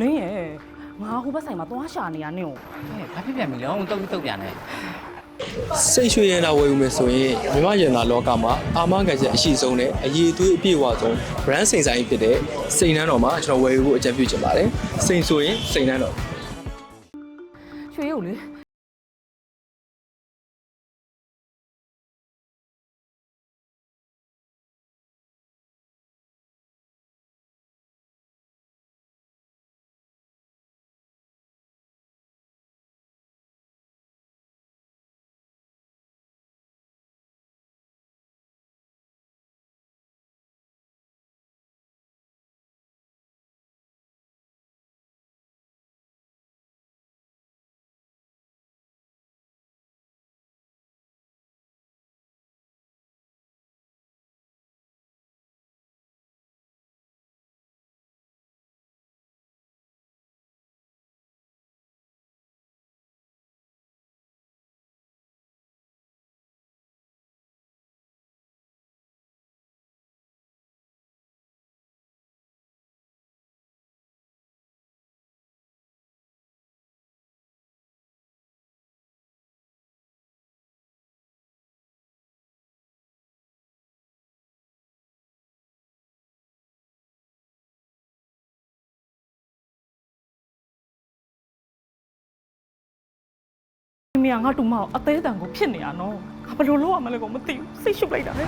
လင်းရဲ့ငါဟိုဘက်ဆိုင်မှာသွားရှာနေရနင့်ကိုဟဲ့ဘာဖြစ်ပြန်ပြီလဲအောင်တုတ်ပြီးတုတ်ပြန်တယ်စိတ်ရွှေရနာဝယ်ယူမယ်ဆိုရင်မြမရနာလောကမှာအာမခံချက်အရှိဆုံးနဲ့အရေးသွေးအပြည့်အဝဆုံး brand စိန်ဆိုင်ဖြစ်တဲ့စိန်နှန်းတော်မှာကျွန်တော်ဝယ်ယူဖို့အကြံပြုချင်ပါတယ်စိန်ဆိုရင်စိန်နှန်းတော်ရွှေရုပ်လေ မင်းကငါတူမအောင်အသေးအတန်ကိုဖြစ်နေရနော်ငါဘယ်လိုလုပ်ရမလဲကိုမသိဘူးစိတ်ရှုပ်လိုက်တာလေ